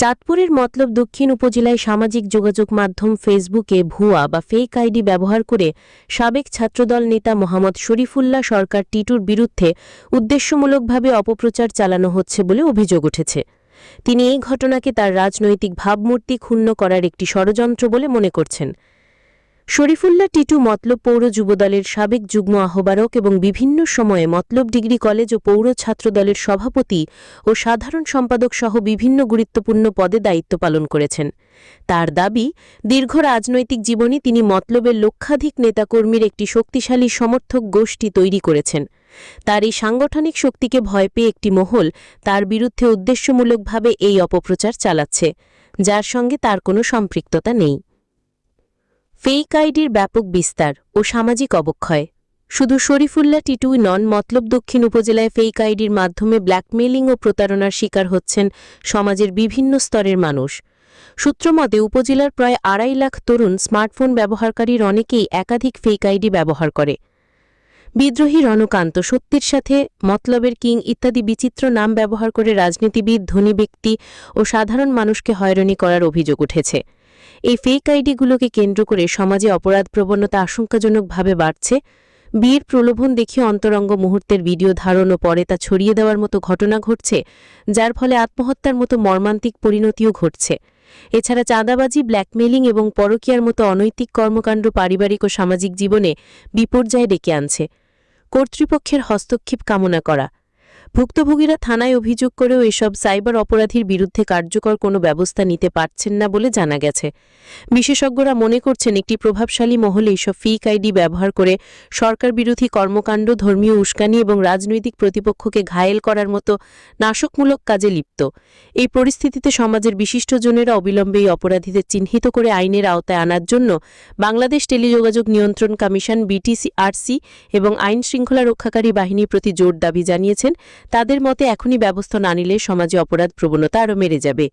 চাঁদপুরের মতলব দক্ষিণ উপজেলায় সামাজিক যোগাযোগ মাধ্যম ফেসবুকে ভুয়া বা ফেক আইডি ব্যবহার করে সাবেক ছাত্রদল নেতা মোহাম্মদ শরীফুল্লাহ সরকার টিটুর বিরুদ্ধে উদ্দেশ্যমূলকভাবে অপপ্রচার চালানো হচ্ছে বলে অভিযোগ উঠেছে। তিনি এই ঘটনাকে তার রাজনৈতিক ভাবমূর্তি ক্ষুণ্ণ করার একটি ষড়যন্ত্র বলে মনে করছেন। শরীফুল্লাহ টিটু মতলব পৌর যুবদলের সাবেক যুগ্ম আহ্বায়ক এবং বিভিন্ন সময়ে মতলব ডিগ্রি কলেজ ও পৌর ছাত্রদলের সভাপতি ও সাধারণ সম্পাদক সহ বিভিন্ন গুরুত্বপূর্ণ পদে দায়িত্ব পালন করেছেন। তার দাবি, দীর্ঘ রাজনৈতিক জীবনে তিনি মতলবের লক্ষাধিক নেতাকর্মীর একটি শক্তিশালী সমর্থক গোষ্ঠী তৈরি করেছেন। তার এই সাংগঠনিক শক্তিকে ভয় পেয়ে একটি মহল তার বিরুদ্ধে উদ্দেশ্যমূলকভাবে এই অপপ্রচার চালাচ্ছে, যার সঙ্গে তার কোনো সম্পৃক্ততা নেই। ফেক আইডির ব্যাপক বিস্তার ও সামাজিক অবক্ষয়। শুধু শরীফুল্লাহ টিটুই নন, মতলব দক্ষিণ উপজেলায় ফেক আইডির মাধ্যমে ব্ল্যাকমেলিং ও প্রতারণার শিকার হচ্ছেন সমাজের বিভিন্ন স্তরের মানুষ। সূত্রমতে, উপজেলার প্রায় আড়াই লাখ তরুণ স্মার্টফোন ব্যবহারকারীর অনেকেই একাধিক ফেক আইডি ব্যবহার করে। বিদ্রোহী রণকান্ত সত্যের সাথে মতলবের কিং ইত্যাদি বিচিত্র নাম ব্যবহার করে রাজনীতিবিদ, ধনী ব্যক্তি ও সাধারণ মানুষকে হয়রানি করার অভিযোগ উঠেছে। এই ফেক আইডিগুলোকে কেন্দ্র করে সমাজে অপরাধ প্রবণতা আশঙ্কাজনকভাবে বাড়ছে। বিয়ের প্রলোভন দেখিয়ে অন্তরঙ্গ মুহূর্তের ভিডিও ধারণ ও পরে তা ছড়িয়ে দেওয়ার মতো ঘটনা ঘটছে, যার ফলে আত্মহত্যার মতো মর্মান্তিক পরিণতিও ঘটছে। এছাড়া চাঁদাবাজি ব্ল্যাকমেলিং এবং পরকীয়ার মতো অনৈতিক কর্মকাণ্ড পারিবারিক ও সামাজিক জীবনে বিপর্যয় ডেকে আনছে। কর্তৃপক্ষের হস্তক্ষেপ কামনা করা। ভুক্তভোগীরা থানায় অভিযোগ করেও এসব সাইবার অপরাধীর বিরুদ্ধে কার্যকর কোনো ব্যবস্থা নিতে পারছেন না বলে জানা গেছে। বিশেষজ্ঞরা মনে করছেন, একটি প্রভাবশালী মহল এইসব ফিক আইডি ব্যবহার করে সরকার বিরোধী কর্মকাণ্ড, ধর্মীয় উস্কানি এবং রাজনৈতিক প্রতিপক্ষকে ঘায়েল করার মতো নাশকমূলক কাজে লিপ্ত। এই পরিস্থিতিতে সমাজের বিশিষ্টজনেরা অবিলম্বে এই অপরাধীদের চিহ্নিত করে আইনের আওতায় আনার জন্য বাংলাদেশ টেলিযোগাযোগ নিয়ন্ত্রণ কমিশন বিটিসিআরসি এবং আইন শৃঙ্খলা রক্ষাকারী বাহিনীর প্রতি জোর দাবি জানিয়েছেন। তাদের মতে এখনই ব্যবস্থা না নিলে সমাজে অপরাধ প্রবণতা আরও মেরে যাবে।